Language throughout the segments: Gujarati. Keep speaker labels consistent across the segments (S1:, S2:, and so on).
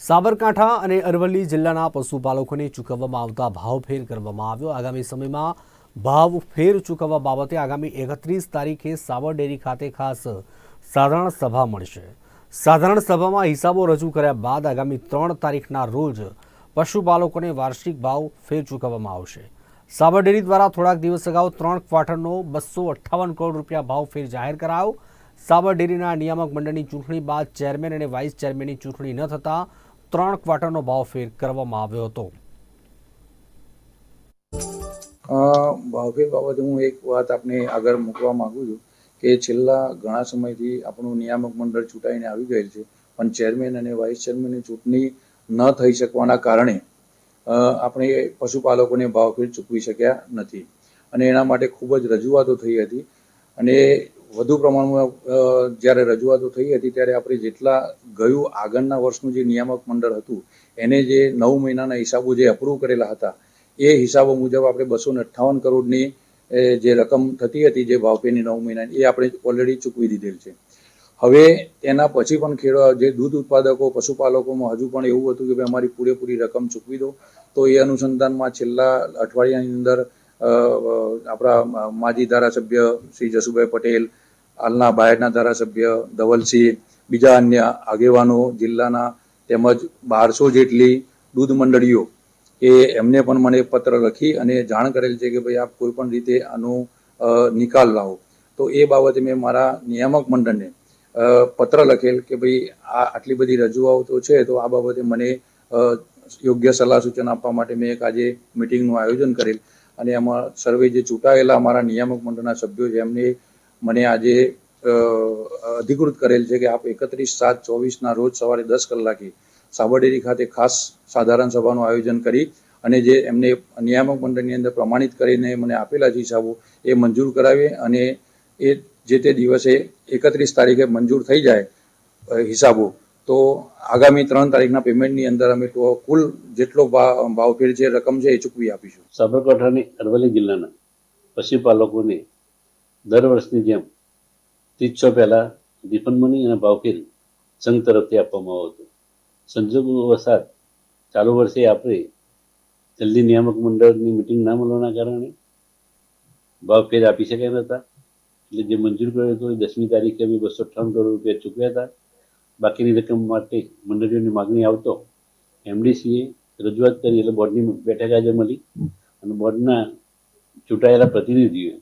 S1: સાબરકાંઠા અને અરવલ્લી જિલ્લાના પશુપાલકોને ચૂકવવામાં આવતા ભાવફેર કરવામાં આવ્યો. આગામી સમયમાં ભાવફેર ચૂકવવા બાબતે આગામી એકત્રીસ તારીખે સાબર ડેરી ખાતે ખાસ સાધારણ સભા મળશે. સાધારણ સભામાં હિસાબો રજૂ કર્યા બાદ આગામી ત્રણ તારીખના રોજ પશુપાલકોને વાર્ષિક ભાવ ફેર ચૂકવવામાં આવશે. સાબર ડેરી દ્વારા થોડાક દિવસ અગાઉ ત્રણ ક્વાર્ટરનો બસો અઠ્ઠાવન કરોડ રૂપિયા ભાવ ફેર જાહેર કરાયો. સાબર ડેરીના નિયામક મંડળની ચૂંટણી બાદ ચેરમેન અને વાઇસ ચેરમેનની ચૂંટણી ન થતાં ત્રણ ક્વાર્ટરનો ભાવ ફેર કરવામાં આવ્યો હતો.
S2: ભાવફેર બાબતે હું એક વાત આપને આગળ મૂકવા માંગુ છું કે છેલ્લા ઘણા સમયથી આપણું નિયામક મંડળ ચૂંટાઈને આવી ગયેલ છે, પણ ચેરમેન અને વાઇસ ચેરમેનની ચૂંટણી ન થઈ શકવાના કારણે આપણે પશુપાલકોને ભાવફેર ચૂકવી શક્યા નથી. અને એના માટે ખૂબ જ રજૂઆતો થઈ હતી. અને વધુ પ્રમાણમાં જ્યારે રજૂઆતો થઈ હતી ત્યારે આપણે જેટલા ગયું આગળના વર્ષનું જે નિયામક મંડળ હતું, એને જે નવ મહિનાના હિસાબો જે અપ્રૂવ કરેલા હતા, એ હિસાબો મુજબ આપણે બસો ને અઠ્ઠાવન કરોડની જે રકમ થતી હતી, જે ભાવપેની નવ મહિનાની, એ આપણે ઓલરેડી ચૂકવી દીધેલ છે. હવે એના પછી પણ ખેડૂત જે દૂધ ઉત્પાદકો, પશુપાલકોમાં હજુ પણ એવું હતું કે ભાઈ અમારી પૂરેપૂરી રકમ ચૂકવી દો, તો એ અનુસંધાનમાં છેલ્લા અઠવાડિયાની અંદર આપણા માજી ધારાસભ્ય શ્રી જસુભાઈ પટેલ, હાલના બાયડના ધારાસભ્ય ધવલસિંહ, બીજા અન્ય આગેવાનો જિલ્લાના તેમજ બારસો જેટલી દૂધ મંડળીઓ એ એમને પણ મને પત્ર લખી અને જાણ કરેલ છે કે ભાઈ આપ કોઈ પણ રીતે આનો નિકાલ લાવો. તો એ બાબતે મેં મારા નિયામક મંડળને પત્ર લખેલ કે ભાઈ આ આટલી બધી રજૂઆતો છે, તો આ બાબતે મને યોગ્ય સલાહ સૂચન આપવા માટે મેં એક આજે મિટિંગનું આયોજન કરેલ. અને એમાં સર્વે જે ચૂંટાયેલા અમારા નિયામક મંડળના સભ્યો છે, એમને મને આજે અધિકૃત કરેલ છે કે આપ એકત્રીસ સાત ચોવીસના રોજ સવારે દસ કલાકે સાબરડેરી ખાતે ખાસ સાધારણ સભાનું આયોજન કરી અને જે એમને નિયામક મંડળની અંદર પ્રમાણિત કરીને મને આપેલા છે હિસાબો, એ મંજૂર કરાવે અને એ જે તે દિવસે એકત્રીસ તારીખે મંજૂર થઈ જાય હિસાબો. તો આગામી ત્રણ તારીખના પેમેન્ટની અંદર અમે કુલ જેટલો ભાવ ભાવફેર જે રકમ છે એ ચૂકવી આપીશું.
S3: સાબરકાંઠા અને અરવલ્લી જિલ્લાના પશુપાલકોને દર વર્ષની જેમ ત્રીસો પહેલા રિફંડ અને ભાવફેર સંઘ તરફથી આપવામાં આવ્યો હતો. સંજોગો વસાત ચાલુ વર્ષે આપણે જલ્દી નિયામક મંડળની મિટિંગ ના મળવાના કારણે ભાવફેર આપી શક્યા નહોતા. એટલે જે મંજૂર કર્યો હતો એ દસમી તારીખે અમે બસો અઠ્ઠાણું કરોડ રૂપિયા ચૂક્યા હતા. બાકીની રકમ માટે મંડળીઓની માગણી આવતો એમડીસીએ રજૂઆત કરી એટલે બોર્ડની બેઠક આજે મળી અને બોર્ડના ચૂંટાયેલા પ્રતિનિધિઓએ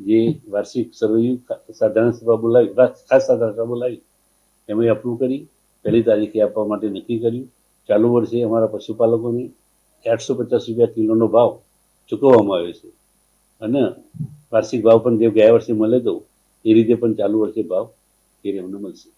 S3: જે વાર્ષિક સર્વૈયું સાધારણ સભા બોલાવી, ખાસ સાધારણ સભા બોલાવી, એમણે અપ્રૂવ કરી. પહેલી તારીખે આપવા માટે નક્કી કર્યું. ચાલુ વર્ષે અમારા પશુપાલકોને આઠસો પચાસ રૂપિયા કિલોનો ભાવ ચૂકવવામાં આવ્યો છે. અને વાર્ષિક ભાવ પણ જે ગયા વર્ષે મળે તો એ રીતે પણ ચાલુ વર્ષે ભાવ એ એમને મળશે.